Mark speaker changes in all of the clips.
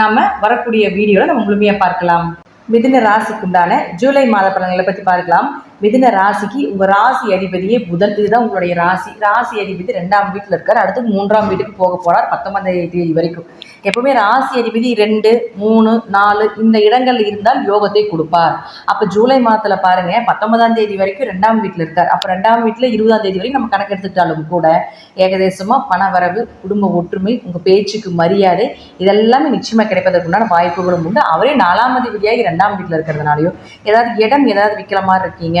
Speaker 1: நாம வரக்கூடிய வீடியோவில் நம்ம முழுமையாக பார்க்கலாம். மிதுன ராசிக்குண்டான ஜூலை மாத பலன்களை பற்றி பார்க்கலாம். மிதின ராசிக்கு உங்கள் ராசி அதிபதியே புதன். இதுதான் உங்களுடைய ராசி. ராசி அதிபதி ரெண்டாம் வீட்டில் இருக்கார். அடுத்து மூன்றாம் வீட்டுக்கு போக போகிறார் பத்தொன்பதாம் தேதி வரைக்கும். எப்பவுமே ராசி அதிபதி ரெண்டு மூணு நாலு இந்த இடங்கள்ல இருந்தால் யோகத்தை கொடுப்பார். அப்போ ஜூலை மாதத்தில் பாருங்க பத்தொன்பதாம் தேதி வரைக்கும் ரெண்டாம் வீட்டில் இருக்கார். அப்போ ரெண்டாம் வீட்டில் இருபதாம் தேதி வரைக்கும் நம்ம கணக்கு எடுத்துக்கிட்டாலும் கூட ஏகதேசமாக பண வரவு குடும்ப ஒற்றுமை உங்கள் பேச்சுக்கு மரியாதை இதெல்லாமே நிச்சயமாக கிடைப்பதற்குண்டான வாய்ப்புகளும் உண்டு. அவரே நாலாம் அதிபதியாகி ரெண்டாம் வீட்டில் இருக்கிறதுனாலையும் ஏதாவது இடம் ஏதாவது விற்கிற மாதிரி இருக்கீங்க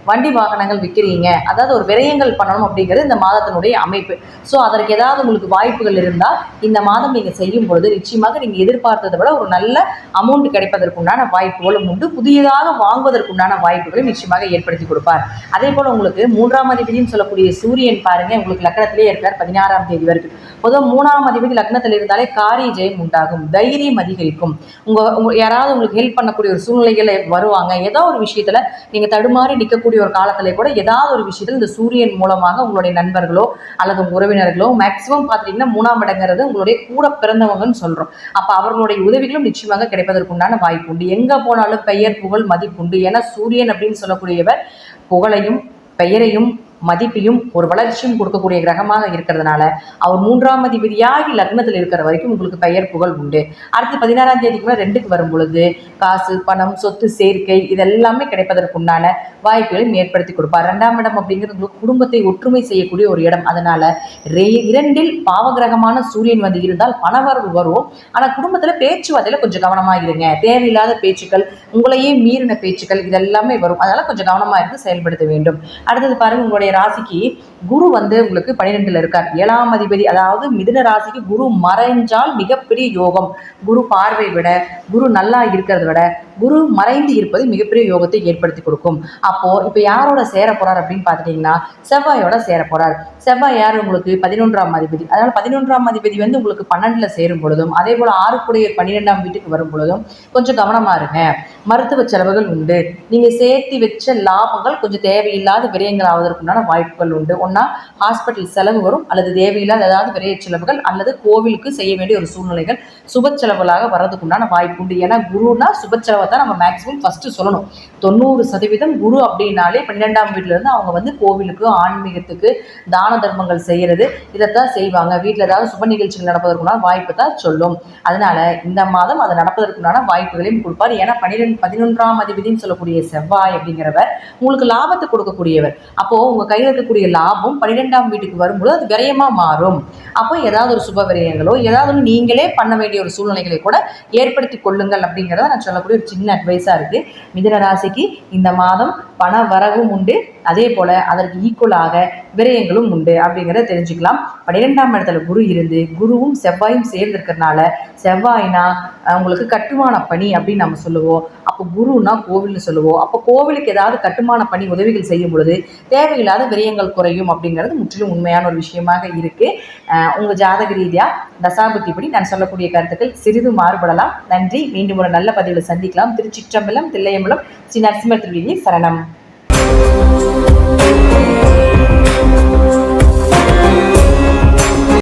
Speaker 1: வண்டி வாகனங்கள் விற்கிறீங்க அதாவது ஒரு விரயங்கள் பண்ணணும் அப்படிங்கிறது இந்த மாதத்தினுடைய அமைப்பு. ஸோ அதற்கு ஏதாவது உங்களுக்கு வாய்ப்புகள் இருந்தால் இந்த மாதம் நீங்கள் செய்யும் பொழுது நிச்சயமாக நீங்கள் எதிர்பார்த்ததை விட ஒரு நல்ல அமௌண்ட் கிடைப்பதற்குண்டான வாய்ப்புகளும் உண்டு. புதியதாக வாங்குவதற்குண்டான வாய்ப்புகளை நிச்சயமாக ஏற்படுத்தி கொடுப்பார். அதே போல் உங்களுக்கு மூன்றாம் அதிபதியும் சொல்லக்கூடிய சூரியன் பாருங்க உங்களுக்கு லக்னத்திலே இருக்கார் பதினாறாம் தேதி வரைக்கும். பொதுவாக மூணாம் அதிபதி லக்னத்தில் இருந்தாலே காரிய ஜெயம் உண்டாகும் தைரியம் அதிகரிக்கும். உங்கள் உங்க யாராவது உங்களுக்கு ஹெல்ப் பண்ணக்கூடிய ஒரு சூழ்நிலைகளை வருவாங்க. ஏதோ ஒரு விஷயத்தில் நீங்கள் தடுமாறி நிற்கக்கூடிய ஒரு காலத்தில் கூட ஏதாவது ஒரு விஷயத்தில் இந்த சூரியன் மூலமாக உங்களுடைய நண்பர்களோ அல்லது உறவினர்களோ மேக்சிமம் பார்த்தீங்கன்னா மூணாம் இடங்கிறது உங்களுடைய கூட பிறந்தவங்கன்னு சொல்கிறோம் அப்போ அவர்களுடைய உதவிகளும் நிச்சயமாக கிடைப்பதற்குண்டான வாய்ப்பு உண்டு. எங்கே போனாலும் பெயர் புகழ் மதிப்பு உண்டு. ஏன்னா சூரியன் அப்படின்னு சொல்லக்கூடியவர் புகழையும் பெயரையும் மதிப்பையும் ஒரு வளர்ச்சியும் கொடுக்கக்கூடிய கிரகமாக இருக்கிறதுனால அவர் மூன்றாம் அதிபதியாகி லக்னத்தில் இருக்கிற வரைக்கும் உங்களுக்கு பெயர் புகழ் உண்டு. அடுத்து பதினாறாம் தேதிக்கு மேலே ரெண்டுக்கு வரும் பொழுது காசு பணம் சொத்து சேர்க்கை இதெல்லாமே கிடைப்பதற்குண்டான வாய்ப்புகளையும் ஏற்படுத்தி கொடுப்பார். ரெண்டாம் இடம் அப்படிங்கிறது உங்களுக்கு குடும்பத்தை ஒற்றுமை செய்யக்கூடிய ஒரு இடம். அதனால இரண்டில் பாவகிரகமான சூரியன் வந்து இருந்தால் பணவரவு வரும். ஆனால் குடும்பத்தில் பேச்சுவார்த்தையில் கொஞ்சம் கவனமாக இருங்க. தேவையில்லாத பேச்சுக்கள் உங்களையே மீறின பேச்சுக்கள் இதெல்லாமே வரும். அதனால கொஞ்சம் கவனமாக இருந்து செயல்படுத்த வேண்டும். அடுத்தது பாருங்க உங்களுடைய ராசிக்கு குரு வந்து உங்களுக்கு பன்னிரெண்டுல இருக்கார். ஏழாம் அதிபதி அதாவது மிதுன ராசிக்கு குரு மறைஞ்சால் மிகப்பெரிய யோகம். குரு பார்வை விட குரு நல்லா இருக்கிறத விட குரு மறைந்து இருப்பது மிகப்பெரிய யோகத்தை ஏற்படுத்தி கொடுக்கும். அப்போ இப்போ யாரோட சேர போறார் அப்படின்னு பார்த்துட்டீங்கன்னா செவ்வாயோட சேர போறார். செவ்வாய் யார்? உங்களுக்கு பதினொன்றாம் அதிபதி. அதனால பதினொன்றாம் அதிபதி வந்து உங்களுக்கு பன்னெண்டுல சேரும் பொழுதும் அதே போல ஆறுக்குடைய பன்னிரெண்டாம் வீட்டுக்கு வரும் பொழுதும் கொஞ்சம் கவனமா இருங்க. மருத்துவ செலவுகள் உண்டு. நீங்க சேர்த்து வச்ச லாபங்கள் கொஞ்சம் தேவையில்லாத விரயங்கள் ஆவதற்குண்டான வாய்ப்புகள் உண்டு. ஒன்றா ஹாஸ்பிட்டல் செலவு வரும் அல்லது தேவையில்லாத ஏதாவது விரைய செலவுகள் அல்லது கோவிலுக்கு செய்ய வேண்டிய ஒரு சூழ்நிலைகள் சுப செலவுகளாக வர்றதுக்குண்டான வாய்ப்பு உண்டு. ஏன்னா குருனா சுப செலவு தான் நம்ம மேக்ஸிமம் ஃபஸ்ட்டு சொல்லணும். தொண்ணூறு சதவீதம் குரு அப்படின்னாலே பன்னிரெண்டாம் வீட்டிலேருந்து அவங்க வந்து கோவிலுக்கு ஆன்மீகத்துக்கு தான தர்மங்கள் செய்கிறது இதைத்தான் செய்வாங்க. வீட்டில் ஏதாவது சுப நிகழ்ச்சிகள் நடப்பதற்குண்டான வாய்ப்பு தான் சொல்லும். அதனால இந்த மாதம் அது நடப்பதற்குண்டான வாய்ப்புகளையும் கொடுப்பார். ஏன்னா பன்னிரெண்டு பதினொன்றாம் அதிபதினு சொல்லக்கூடிய செவ்வாய் அப்படிங்கிறவர் உங்களுக்கு லாபத்தை கொடுக்கக்கூடியவர். அப்போது உங்கள் கையில் இருக்கக்கூடிய லாபம் பன்னிரெண்டாம் வீட்டுக்கு வரும்போது அது விரயமாக மாறும். அப்போ ஏதாவது ஒரு சுப விரயங்களோ ஏதாவது ஒன்று நீங்களே பண்ண வேண்டிய ஒரு சூழ்நிலைகளை கூட ஏற்படுத்தி கொள்ளுங்கள் அப்படிங்கிறத நான் சொல்லக்கூடிய ஒரு சின்ன அட்வைஸாக இருக்குது மிதுன ராசிக்கு இந்த மாதம் பண வரவும் உண்டு. அதே போல் அதற்கு ஈக்குவலாக விரயங்களும் உண்டு. அப்படிங்கிறத தெரிஞ்சுக்கலாம். பன்னிரெண்டாம் இடத்துல குரு இருந்து குருவும் செவ்வாயும் சேர்ந்திருக்கிறதுனால செவ்வாய்னா உங்களுக்கு கட்டுமான பணி அப்படின்னு நம்ம சொல்லுவோம். அப்போ குருன்னா கோவில்னு சொல்லுவோம். அப்போ கோவிலுக்கு ஏதாவது கட்டுமான பணி உதவிகள் செய்யும் பொழுது தேவையில்லாத விரயங்கள் குறையும் அப்படிங்கிறது முற்றிலும் உண்மையான ஒரு விஷயமாக இருக்குது உங்கள் ஜாதக ரீதியாக தசாபுத்திப்படி நான் சொல்லக்கூடிய கருத்துக்கள் சிறிது மாறுபடலாம். நன்றி. மீண்டும் ஒரு நல்ல பதிவில் சந்திக்கலாம். திருச்சிற்றம்பலம் தில்லையம்பலம் ஸ்ரீ நரசிம்மர் திருவிழி சரணம். Thank you.